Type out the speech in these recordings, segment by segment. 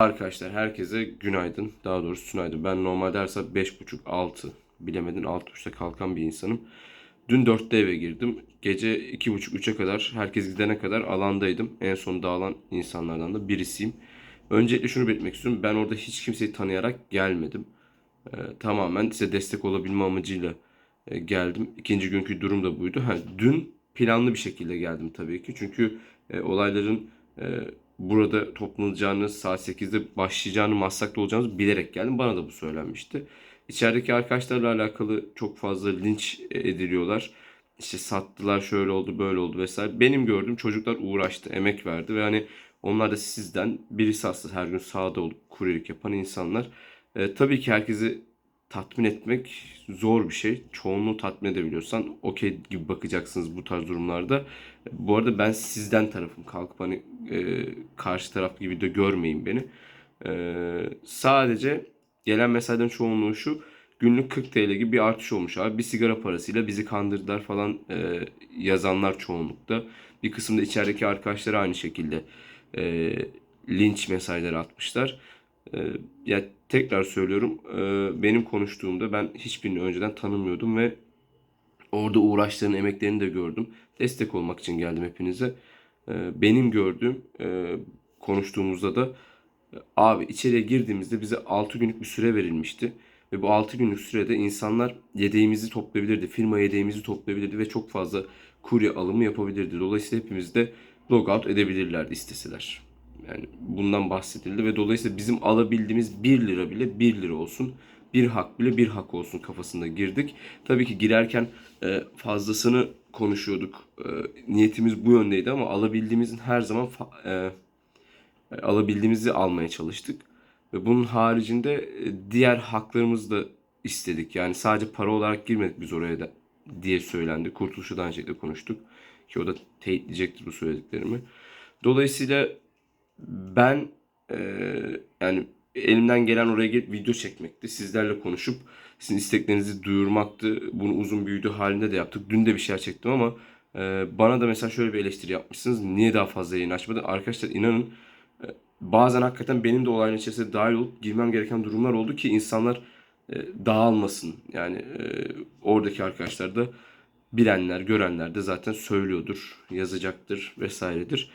Arkadaşlar herkese günaydın. Daha doğrusu günaydın. Ben normalde her saat 5.30-6 bilemedin 6.30'da kalkan bir insanım. Dün 4'te eve girdim. Gece 2.30-3'e kadar herkes gidene kadar alandaydım. En son dağılan insanlardan da birisiyim. Öncelikle şunu belirtmek istiyorum. Ben orada hiç kimseyi tanıyarak gelmedim. Ee, tamamen size destek olabilme amacıyla e, geldim. İkinci günkü durum da buydu. Ha, dün planlı bir şekilde geldim tabii ki. Çünkü e, olayların e, burada toplanacağını, saat 8'de başlayacağını, Maslak'ta olacağımızı bilerek geldim. Bana da bu söylenmişti. İçerideki arkadaşlarla alakalı çok fazla linç ediliyorlar. İşte sattılar, şöyle oldu, böyle oldu vesaire. Benim gördüğüm çocuklar uğraştı, emek verdi ve hani onlar da sizden birisi aslında her gün sahada olup kuryelik yapan insanlar. E, tabii ki herkesi tatmin etmek zor bir şey. Çoğunluğu tatmin edebiliyorsan okey gibi bakacaksınız bu tarz durumlarda. Bu arada ben sizden tarafım. Kalkıp hani e, karşı taraf gibi de görmeyin beni. E, sadece gelen mesajların çoğunluğu şu. Günlük 40 TL gibi bir artış olmuş abi. Bir sigara parasıyla bizi kandırdılar falan e, yazanlar çoğunlukta. Bir kısımda içerideki arkadaşlar aynı şekilde e, linç mesajları atmışlar. E, ya tekrar söylüyorum e, benim konuştuğumda ben hiçbirini önceden tanımıyordum ve orada uğraşların emeklerini de gördüm. Destek olmak için geldim hepinize. E, benim gördüğüm e, konuştuğumuzda da e, abi içeriye girdiğimizde bize 6 günlük bir süre verilmişti. Ve bu 6 günlük sürede insanlar yedeğimizi toplayabilirdi. Firma yedeğimizi toplayabilirdi ve çok fazla kurye alımı yapabilirdi. Dolayısıyla hepimiz de logout edebilirlerdi isteseler. Yani bundan bahsedildi ve dolayısıyla bizim alabildiğimiz 1 lira bile 1 lira olsun. Bir hak bile bir hak olsun kafasında girdik. Tabii ki girerken e, fazlasını konuşuyorduk. E, niyetimiz bu yöndeydi ama alabildiğimizin her zaman e, alabildiğimizi almaya çalıştık. Ve bunun haricinde e, diğer haklarımızı da istedik. Yani sadece para olarak girmedik biz oraya da diye söylendi. Kurtuluş'u da aynı şekilde konuştuk. Ki o da teyitleyecektir bu söylediklerimi. Dolayısıyla ben e, yani elimden gelen oraya gelip video çekmekti. Sizlerle konuşup sizin isteklerinizi duyurmaktı. Bunu uzun video halinde de yaptık. Dün de bir şeyler çektim ama e, bana da mesela şöyle bir eleştiri yapmışsınız. Niye daha fazla yayın açmadın? Arkadaşlar inanın e, bazen hakikaten benim de olayın içerisinde dahil olup girmem gereken durumlar oldu ki insanlar e, dağılmasın. Yani e, oradaki arkadaşlar da bilenler, görenler de zaten söylüyordur, yazacaktır vesairedir.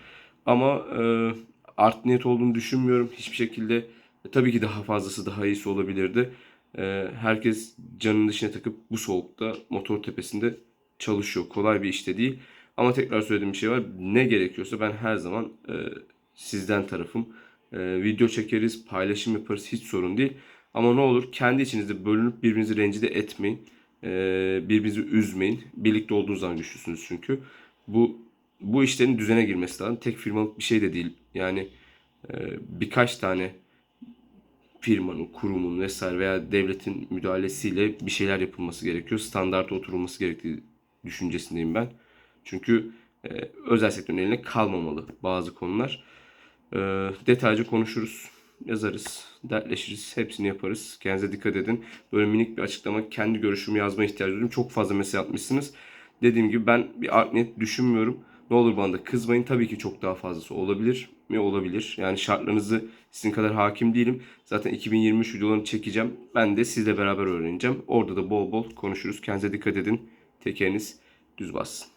Ama e, art niyet olduğunu düşünmüyorum hiçbir şekilde. E, tabii ki daha fazlası daha iyisi olabilirdi. E, herkes canının dışına takıp bu soğukta motor tepesinde çalışıyor. Kolay bir işte değil. Ama tekrar söylediğim bir şey var. Ne gerekiyorsa ben her zaman e, sizden tarafım. E, video çekeriz, paylaşım yaparız hiç sorun değil. Ama ne olur kendi içinizde bölünüp birbirinizi rencide etmeyin. E, birbirinizi üzmeyin. Birlikte olduğunuz zaman güçlüsünüz çünkü. Bu bu işlerin düzene girmesi lazım. Tek firmalık bir şey de değil. Yani e, birkaç tane firmanın, kurumun vesaire veya devletin müdahalesiyle bir şeyler yapılması gerekiyor. Standart oturulması gerektiği düşüncesindeyim ben. Çünkü e, özel sektörün eline kalmamalı bazı konular. E, detaylıca konuşuruz, yazarız, dertleşiriz, hepsini yaparız. Kendinize dikkat edin. Böyle minik bir açıklama, kendi görüşümü yazma ihtiyacı duydum. Çok fazla mesaj atmışsınız. Dediğim gibi ben bir art niyet düşünmüyorum. Ne olur bana da kızmayın. Tabii ki çok daha fazlası olabilir mi? Olabilir. Yani şartlarınızı sizin kadar hakim değilim. Zaten 2023 videolarını çekeceğim. Ben de sizle beraber öğreneceğim. Orada da bol bol konuşuruz. Kendinize dikkat edin. Tekeriniz düz bassın.